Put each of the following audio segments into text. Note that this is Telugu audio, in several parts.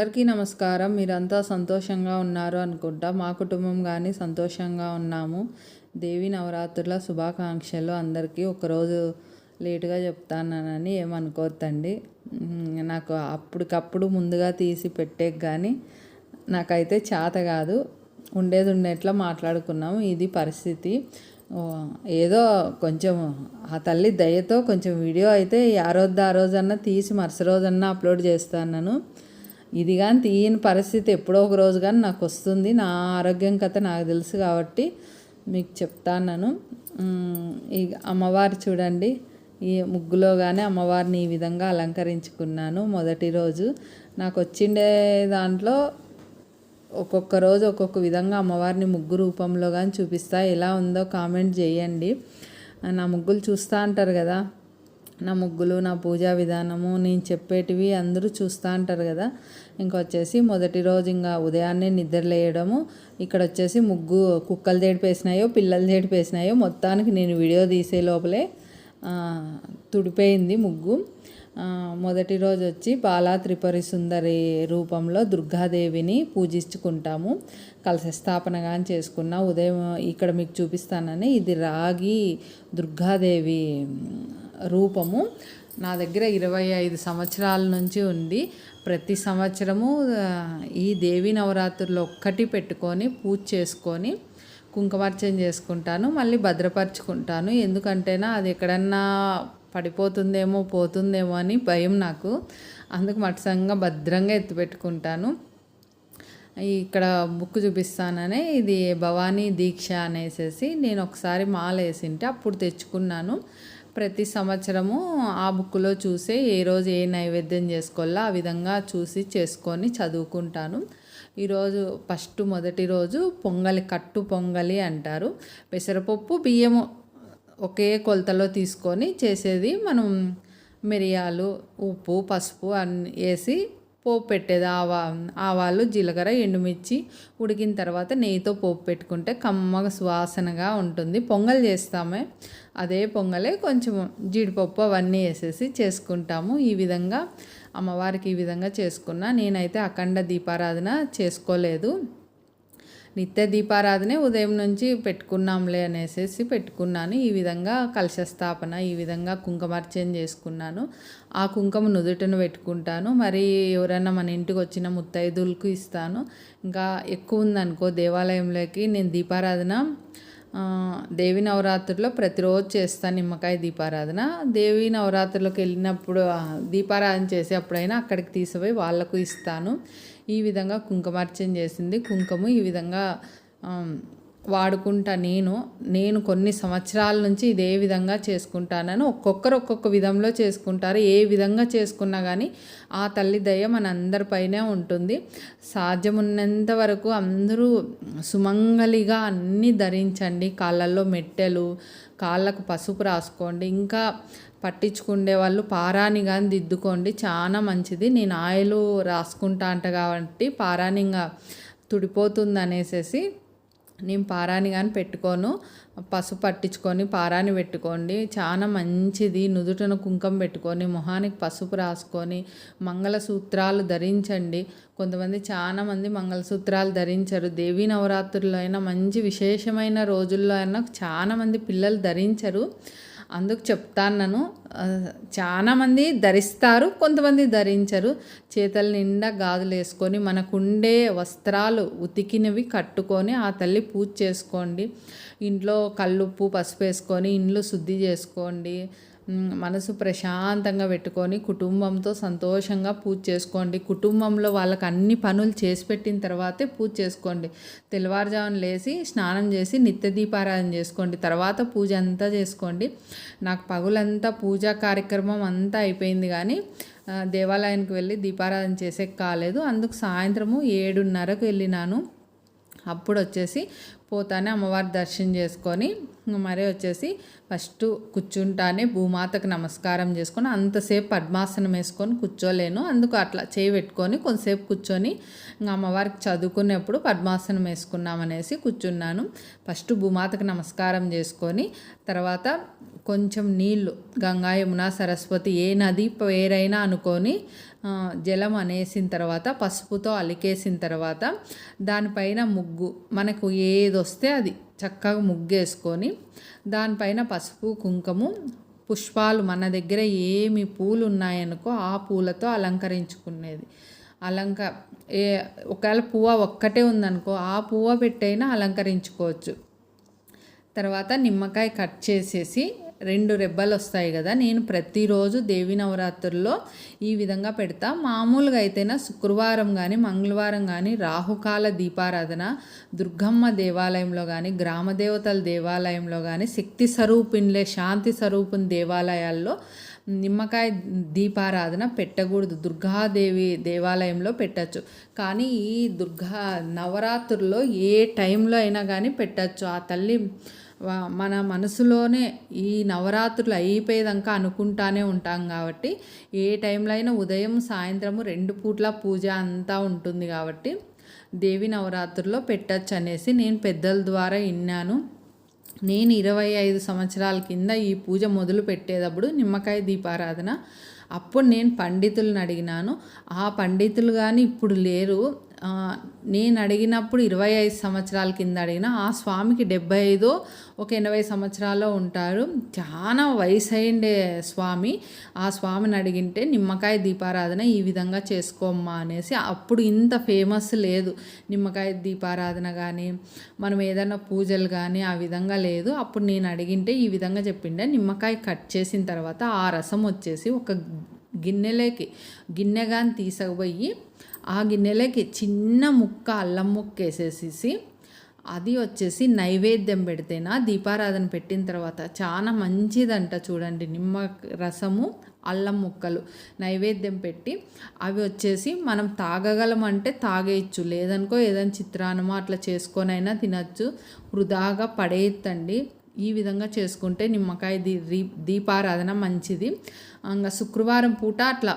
అందరికీ నమస్కారం. మీరంతా సంతోషంగా ఉన్నారు అనుకుంటా. మా కుటుంబం కానీ సంతోషంగా ఉన్నాము. దేవి నవరాత్రుల శుభాకాంక్షలు అందరికీ ఒకరోజు లేటుగా చెప్తానని ఏమనుకోవద్దండి నాకు అప్పటికప్పుడు ముందుగా తీసి పెట్టే కానీ నాకైతే చేత కాదు. ఉండేది ఉండేట్లా మాట్లాడుకున్నాము. ఇది పరిస్థితి. ఏదో కొంచెం ఆ తల్లి దయతో కొంచెం వీడియో అయితే ఆ రోజు ఆ రోజన్నా తీసి మరుసటి రోజన్నా అప్లోడ్ చేస్తాను ఇది కానీ తీయని పరిస్థితి ఎప్పుడో ఒక రోజు కానీ నాకు వస్తుంది. నా ఆరోగ్యం కథ నాకు తెలుసు కాబట్టి మీకు చెప్తాను ఈ అమ్మవారు చూడండి. ఈ ముగ్గులో కానీ అమ్మవారిని ఈ విధంగా అలంకరించుకున్నాను మొదటి రోజు. నాకు వచ్చిండే దాంట్లో ఒక్కొక్క రోజు ఒక్కొక్క విధంగా అమ్మవారిని ముగ్గు రూపంలో కానీ చూపిస్తా. ఎలా ఉందో కామెంట్ చేయండి. నా ముగ్గులు చూస్తూ అంటారు కదా. నా ముగ్గులు నా పూజా విధానము నేను చెప్పేటివి అందరూ చూస్తూ అంటారు కదా. ఇంకొచ్చేసి మొదటి రోజు ఇంకా ఉదయాన్నే నిద్రలేయడము ఇక్కడ వచ్చేసి ముగ్గు కుక్కలు జడిపేసినాయో పిల్లలు జడిపేసినాయో మొత్తానికి నేను వీడియో తీసే లోపలే తుడిపోయింది ముగ్గు. మొదటి రోజు వచ్చి బాలా త్రిపురి సుందరి రూపంలో దుర్గాదేవిని పూజించుకుంటాము. కలశ స్థాపన కానీ చేసుకున్న ఉదయం ఇక్కడ మీకు చూపిస్తానని ఇది రాగి దుర్గాదేవి రూపము నా దగ్గర ఇరవై ఐదు సంవత్సరాల నుంచి ఉంది. ప్రతి సంవత్సరము ఈ దేవి నవరాత్రులు ఒక్కటి పెట్టుకొని పూజ చేసుకొని కుంకుమార్చన చేసుకుంటాను మళ్ళీ భద్రపరుచుకుంటాను. ఎందుకంటేనా అది ఎక్కడన్నా పడిపోతుందేమో పోతుందేమో అని భయం నాకు. అందుకు మటసంగా భద్రంగా ఎత్తిపెట్టుకుంటాను. ఇక్కడ బుక్ చూపిస్తాననే ఇది భవానీ దీక్ష అనేసేసి నేను ఒకసారి మాల వేసింటే అప్పుడు తెచ్చుకున్నాను. ప్రతి సంవత్సరము ఆ బుక్లో చూసే ఏ రోజు ఏ నైవేద్యం చేసుకోవాలో ఆ విధంగా చూసి చేసుకొని చదువుకుంటాను. ఈరోజు ఫస్ట్ మొదటి రోజు పొంగలి కట్టు పొంగలి అంటారు. పెసరపప్పు బియ్యము ఒకే కొలతలో తీసుకొని చేసేది మనం మిరియాలు ఉప్పు పసుపు అన్ని వేసి పోపు పెట్టేది ఆవా ఆవాలు జీలకర్ర ఎండుమిర్చి ఉడికిన తర్వాత నెయ్యితో పోపు పెట్టుకుంటే కమ్మగా సువాసనగా ఉంటుంది. పొంగల్ చేస్తామే. అదే పొంగలే కొంచెం జీడిపప్పు అవన్నీ వేసేసి చేసుకుంటాము. ఈ విధంగా అమ్మవారికి ఈ విధంగా చేసుకున్నా నేనైతే అఖండ దీపారాధన చేసుకోలేదు. నిత్య దీపారాధనే ఉదయం నుంచి పెట్టుకున్నాంలే అనేసి పెట్టుకున్నాను. ఈ విధంగా కలశ స్థాపన ఈ విధంగా కుంకుమార్చన చేసుకున్నాను. ఆ కుంకుమ నుదుటను పెట్టుకుంటాను. మరి ఎవరైనా మన ఇంటికి వచ్చిన ముత్తైదులకు ఇస్తాను. ఇంకా ఎక్కువ ఉందనుకో దేవాలయంలోకి నేను దీపారాధన దేవి నవరాత్రుల్లో ప్రతిరోజు చేస్తాను నిమ్మకాయ దీపారాధన. దేవి నవరాత్రులకు వెళ్ళినప్పుడు దీపారాధన చేసేప్పుడైనా అక్కడికి తీసుకుపోయి వాళ్ళకు ఇస్తాను. ఈ విధంగా కుంకుమార్చన చేసింది. కుంకుమ ఈ విధంగా వాడుకుంటా నేను నేను కొన్ని సంవత్సరాల నుంచి ఇదే విధంగా చేసుకుంటానని ఒక్కొక్కరు ఒక్కొక్క విధంలో చేసుకుంటారు. ఏ విధంగా చేసుకున్నా కానీ ఆ తల్లి దయ మన అందరిపైనే ఉంటుంది. సాధ్యమున్నంత వరకు అందరూ సుమంగలిగా అన్నీ ధరించండి. కాళ్ళల్లో మెట్టెలు కాళ్ళకు పసుపు రాసుకోండి. ఇంకా పట్టించుకునే వాళ్ళు పారాని కానీ దిద్దుకోండి చాలా మంచిది. నేను ఆయిల్ రాసుకుంటా అంట కాబట్టి పారాని ఇంకా తుడిపోతుంది అనేసి నేను పారాని కానీ పెట్టుకోను. పసుపు పట్టించుకొని పారాని పెట్టుకోండి. చాలా మంచిది. నుదుటను కుంకం పెట్టుకొని మొహానికి పసుపు రాసుకొని మంగళసూత్రాలు ధరించండి. కొంతమంది చాలా మంది మంగళసూత్రాలు ధరించరు. దేవీ నవరాత్రుల్లో అయినా మంచి విశేషమైన రోజుల్లో అయినా చాలా మంది పిల్లలు ధరించరు. అందుకు చెప్తాను చాలామంది ధరిస్తారు కొంతమంది ధరించరు. చేతుల నిండా గాజులు వేసుకొని మనకుండే వస్త్రాలు ఉతికినవి కట్టుకొని ఆ తల్లి పూజ చేసుకోండి. ఇంట్లో కల్లుప్పు పసుపు వేసుకొని ఇండ్లు శుద్ధి చేసుకోండి. మనసు ప్రశాంతంగా పెట్టుకొని కుటుంబంతో సంతోషంగా పూజ చేసుకోండి. కుటుంబంలో వాళ్ళకి అన్ని పనులు చేసి పెట్టిన తర్వాతే పూజ చేసుకోండి. తెల్లవారుజామున లేచి స్నానం చేసి నిత్య దీపారాధన చేసుకోండి. తర్వాత పూజ అంతా చేసుకోండి. నాకు పగులంతా పూజా కార్యక్రమం అంతా అయిపోయింది కానీ దేవాలయానికి వెళ్ళి దీపారాధన చేసే కాలేదు. అందుకు సాయంత్రము ఏడున్నరకు వెళ్ళినాను. అప్పుడు వచ్చేసి పోతానే అమ్మవారి దర్శనం చేసుకొని మరీ మరి వచ్చేసి ఫస్ట్ కూర్చుంటానే భూమాతకు నమస్కారం చేసుకొని అంతసేపు పద్మాసనం వేసుకొని కూర్చోలేను. అందుకు అట్లా చేయి పెట్టుకొని కొంతసేపు కూర్చొని ఇంకా అమ్మవారికి చదువుకునేప్పుడు పద్మాసనం వేసుకున్నామనేసి కూర్చున్నాను. ఫస్ట్ భూమాతకు నమస్కారం చేసుకొని తర్వాత కొంచెం నీళ్ళు గంగా యమున సరస్వతి ఏ నది పేరైనా అనుకొని జలం అనేసిన తర్వాత పసుపుతో అలికేసిన తర్వాత దానిపైన ముగ్గు మనకు ఏది వస్తే అది చక్కగా ముగ్గేసుకొని దానిపైన పసుపు కుంకుమ పుష్పాలు మన దగ్గర ఏమి పూలు ఉన్నాయనుకో ఆ పూలతో అలంకరించుకునేది. అలంక ఏ ఒకవేళ పువ్వ ఒక్కటే ఉందనుకో ఆ పువ్వ పెట్టైనా అలంకరించుకోవచ్చు. తర్వాత నిమ్మకాయ కట్ చేసేసి రెండు రెబ్బలు వస్తాయి కదా నేను ప్రతిరోజు దేవి నవరాత్రుల్లో ఈ విధంగా పెడతా. మామూలుగా అయితేనా శుక్రవారం కానీ మంగళవారం కానీ రాహుకాల దీపారాధన దుర్గమ్మ దేవాలయంలో కానీ గ్రామ దేవతల దేవాలయంలో కానీ శక్తి స్వరూపిన్లే శాంతి స్వరూపుని దేవాలయాల్లో నిమ్మకాయ దీపారాధన పెట్టకూడదు. దుర్గాదేవి దేవాలయంలో పెట్టచ్చు. కానీ ఈ దుర్గా నవరాత్రుల్లో ఏ టైంలో అయినా కానీ పెట్టచ్చు. ఆ తల్లి మన మనసులోనే ఈ నవరాత్రులు అయిపోయేదాకా అనుకుంటానే ఉంటాం కాబట్టి ఏ టైంలో అయినా ఉదయం సాయంత్రము రెండు పూట్ల పూజ అంతా ఉంటుంది కాబట్టి దేవి నవరాత్రుల్లో పెట్టచ్చు అనేసి నేను పెద్దల ద్వారా విన్నాను. నేను ఇరవై ఐదు సంవత్సరాల కింద ఈ పూజ మొదలు పెట్టేటప్పుడు నిమ్మకాయ దీపారాధన అప్పుడు నేను పండితులను అడిగినాను. ఆ పండితులు కానీ ఇప్పుడు లేరు. నేను అడిగినప్పుడు ఇరవై ఐదు సంవత్సరాల కింద అడిగిన ఆ స్వామికి డెబ్బై ఐదో ఒక ఎనభై సంవత్సరాల్లో ఉంటారు. చాలా వయసు అయిండే స్వామి. ఆ స్వామిని అడిగింటే నిమ్మకాయ దీపారాధన ఈ విధంగా చేసుకోమ్మా అనేసి. అప్పుడు ఇంత ఫేమస్ లేదు నిమ్మకాయ దీపారాధన కానీ మనం ఏదైనా పూజలు కానీ ఆ విధంగా లేదు. అప్పుడు నేను అడిగింటే ఈ విధంగా చెప్పిండే నిమ్మకాయ కట్ చేసిన తర్వాత ఆ రసం వచ్చేసి ఒక గిన్నెలోకి గిన్నె కానీ తీసుకుపోయి ఆ గిన్నెలోకి చిన్న ముక్క అల్లం ముక్క వేసేసేసి అది వచ్చేసి నైవేద్యం పెడితేనా దీపారాధన పెట్టిన తర్వాత చాలా మంచిదంట చూడండి నిమ్మ రసము అల్లం ముక్కలు నైవేద్యం పెట్టి అవి వచ్చేసి మనం తాగగలం అంటే తాగేయచ్చు. లేదనుకో ఏదైనా చిత్రాన్నమో అట్లా చేసుకొనైనా తినచ్చు. వృధాగా పడేయద్దండి. ఈ విధంగా చేసుకుంటే నిమ్మకాయ దీ దీపారాధన మంచిది. ఇంకా శుక్రవారం పూట అట్లా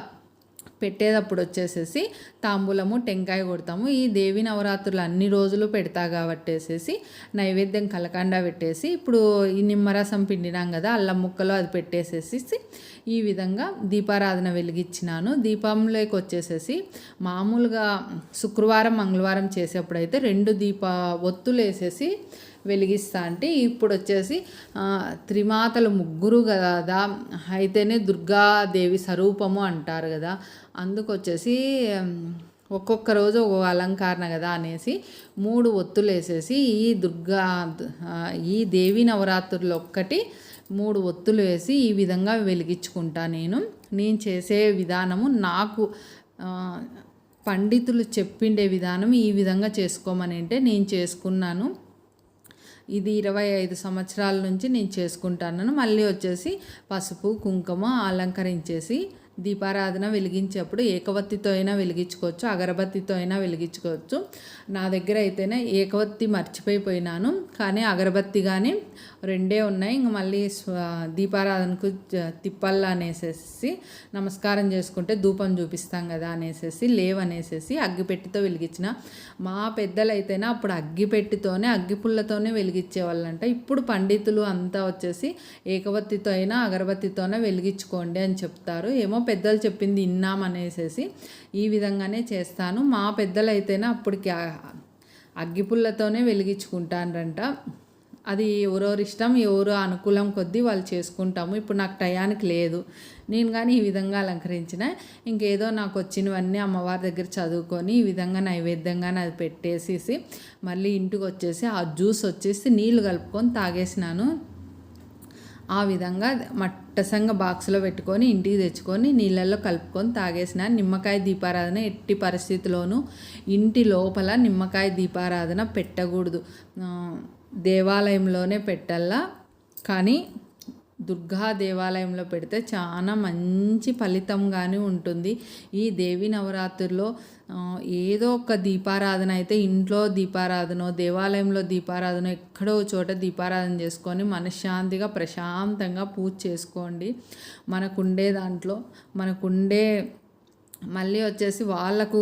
పెట్టేటప్పుడు వచ్చేసేసి తాంబూలము టెంకాయ కొడతాము. ఈ దేవి నవరాత్రులు అన్ని రోజులు పెడతా కాబట్టేసేసి నైవేద్యం కలకండ పెట్టేసి ఇప్పుడు ఈ నిమ్మరసం పిండినాం కదా అల్లం ముక్కలు అది పెట్టేసేసి ఈ విధంగా దీపారాధన వెలిగించినాను. దీపంలోకి వచ్చేసేసి మామూలుగా శుక్రవారం మంగళవారం చేసేప్పుడైతే రెండు దీప ఒత్తులు వేసేసి వెలిగిస్తా అంటే ఇప్పుడు వచ్చేసి త్రిమాతలు ముగ్గురు కదా అయితేనే దుర్గాదేవి స్వరూపము అంటారు కదా అందుకు వచ్చేసి ఒక్కొక్క రోజు ఒక్కొక్క అలంకరణ కదా అనేసి మూడు ఒత్తులు వేసేసి ఈ దుర్గా ఈ దేవి నవరాత్రులు ఒక్కటి మూడు ఒత్తులు వేసి ఈ విధంగా వెలిగించుకుంటా నేను. నేను చేసే విధానము నాకు పండితులు చెప్పిండే విధానం ఈ విధంగా చేసుకోమని అంటే నేను చేసుకున్నాను. ఇది ఇరవై ఐదు సంవత్సరాల నుంచి నేను చేసుకుంటాను మళ్ళీ వచ్చేసి పసుపు కుంకుమ అలంకరించేసి దీపారాధన వెలిగించేప్పుడు ఏకవత్తితో అయినా వెలిగించుకోవచ్చు అగరబత్తితో అయినా వెలిగించుకోవచ్చు. నా దగ్గర అయితేనే ఏకవత్తి మర్చిపోయిపోయినాను కానీ అగరబత్తి కానీ రెండే ఉన్నాయి. ఇంక మళ్ళీ స్వ- దీపారాధనకు తిప్పల్లా అనేసేసి నమస్కారం చేసుకుంటే ధూపం చూపిస్తాం కదా అనేసేసి లేవనేసేసి అగ్గిపెట్టితో వెలిగించిన. మా పెద్దలైతేనే అప్పుడు అగ్గిపెట్టితోనే అగ్గిపుల్లతోనే వెలిగించేవాళ్ళంట. ఇప్పుడు పండితులు అంతా వచ్చేసి ఏకవత్తితో అయినా అగరబత్తితోనే వెలిగించుకోండి అని చెప్తారు. ఏమో పెద్దలు చెప్పింది ఇన్నామనేసేసి ఈ విధంగానే చేస్తాను. మా పెద్దలు అయితేనే అప్పటికి అగ్గిపుల్లతోనే వెలిగించుకుంటానంట అది ఎవరెవరి ఇష్టం ఎవరు అనుకూలం కొద్దీ వాళ్ళు చేసుకుంటాము. ఇప్పుడు నాకు టయానికి లేదు. నేను కానీ ఈ విధంగా అలంకరించిన. ఇంకేదో నాకు వచ్చినవన్నీ అమ్మవారి దగ్గర చదువుకొని ఈ విధంగా నైవేద్యంగా అది పెట్టేసేసి మళ్ళీ ఇంటికి వచ్చేసి ఆ జ్యూస్ వచ్చేసి నీళ్ళు కలుపుకొని తాగేసినాను. ఆ విధంగా మట్టసంగ బాక్స్లో పెట్టుకొని ఇంటికి తెచ్చుకొని నీళ్ళల్లో కలుపుకొని తాగేసిన నిమ్మకాయ దీపారాధన ఎట్టి పరిస్థితిలోనూ ఇంటి లోపల నిమ్మకాయ దీపారాధన పెట్టకూడదు. దేవాలయంలోనే పెట్టల్లా. కానీ దుర్గా దేవాలయంలో పెడితే చాలా మంచి ఫలితం కానీ ఉంటుంది. ఈ దేవి నవరాత్రుల్లో ఏదో ఒక దీపారాధన అయితే ఇంట్లో దీపారాధన దేవాలయంలో దీపారాధన ఎక్కడో చోట దీపారాధన చేసుకొని మనశ్శాంతిగా ప్రశాంతంగా పూజ చేసుకోండి. మనకుండే దాంట్లో మనకుండే మళ్ళీ వచ్చేసి వాళ్ళకు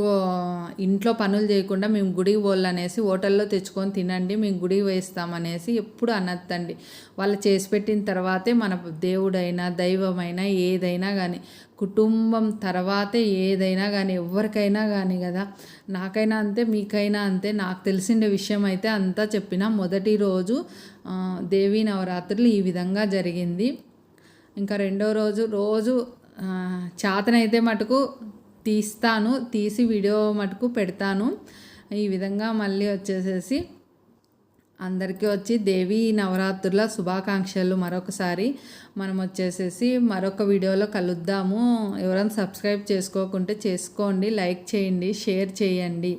ఇంట్లో పనులు చేయకుండా మేము గుడికి పోవాలనేసి హోటల్లో తెచ్చుకొని తినండి మేము గుడికి వేస్తామనేసి ఎప్పుడు అనొద్దండి. వాళ్ళు చేసి పెట్టిన తర్వాతే మన దేవుడైనా దైవమైనా ఏదైనా కానీ కుటుంబం తర్వాతే ఏదైనా కానీ ఎవరికైనా కానీ కదా నాకైనా అంతే మీకైనా అంతే నాకు తెలిసిన విషయం అయితే అంతా చెప్పిన మొదటి రోజు దేవీ నవరాత్రులు ఈ విధంగా జరిగింది. ఇంకా రెండో రోజు రోజు చేతనైతే మటుకు తీస్తాను తీసి వీడియో మటుకు పెడతాను. ఈ విధంగా మళ్ళీ వచ్చేసేసి అందరికీ వచ్చి దేవి నవరాత్రుల శుభాకాంక్షలు మరొకసారి. మనం వచ్చేసేసి మరొక వీడియోలో కలుద్దాము. ఎవరైనా సబ్స్క్రైబ్ చేసుకోకుంటే చేసుకోండి లైక్ చేయండి షేర్ చేయండి.